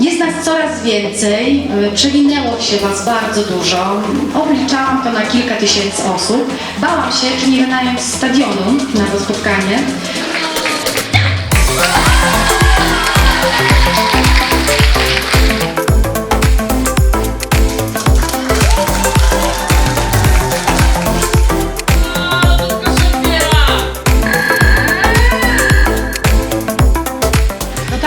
Jest nas coraz więcej, y, przewinęło się Was bardzo dużo. Obliczałam to na kilka tysięcy osób. Bałam się, czy nie wynająć stadionu na to spotkanie.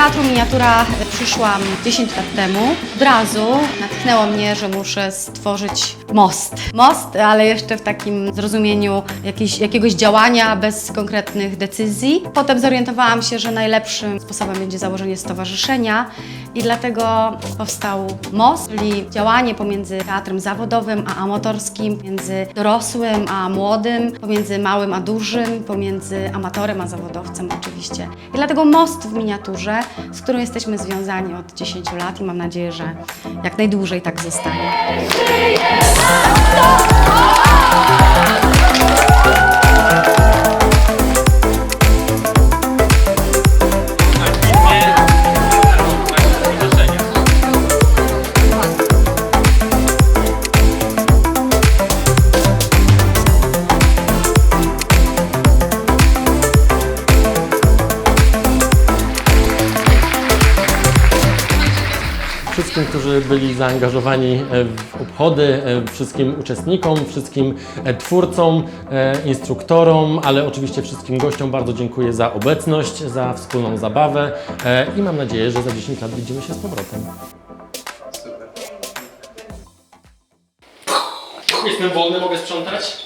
Teatru Miniatura przyszłam 10 lat temu. Od razu natchnęło mnie, że muszę stworzyć most. Most, ale jeszcze w takim zrozumieniu jakiejś, jakiegoś działania bez konkretnych decyzji. Potem zorientowałam się, że najlepszym sposobem będzie założenie stowarzyszenia i dlatego powstał most, czyli działanie pomiędzy teatrem zawodowym a amatorskim, między dorosłym a młodym, pomiędzy małym a dużym, pomiędzy amatorem a zawodowcem oczywiście. I dlatego most w miniaturze, z którym jesteśmy związani od 10 lat i mam nadzieję, że jak najdłużej tak zostanie. Wszystkim, którzy byli zaangażowani e, w obchody, e, wszystkim uczestnikom, wszystkim e, twórcom, instruktorom, ale oczywiście wszystkim gościom bardzo dziękuję za obecność, za wspólną zabawę i mam nadzieję, że za 10 lat widzimy się z powrotem. Jestem wolny, mogę sprzątać?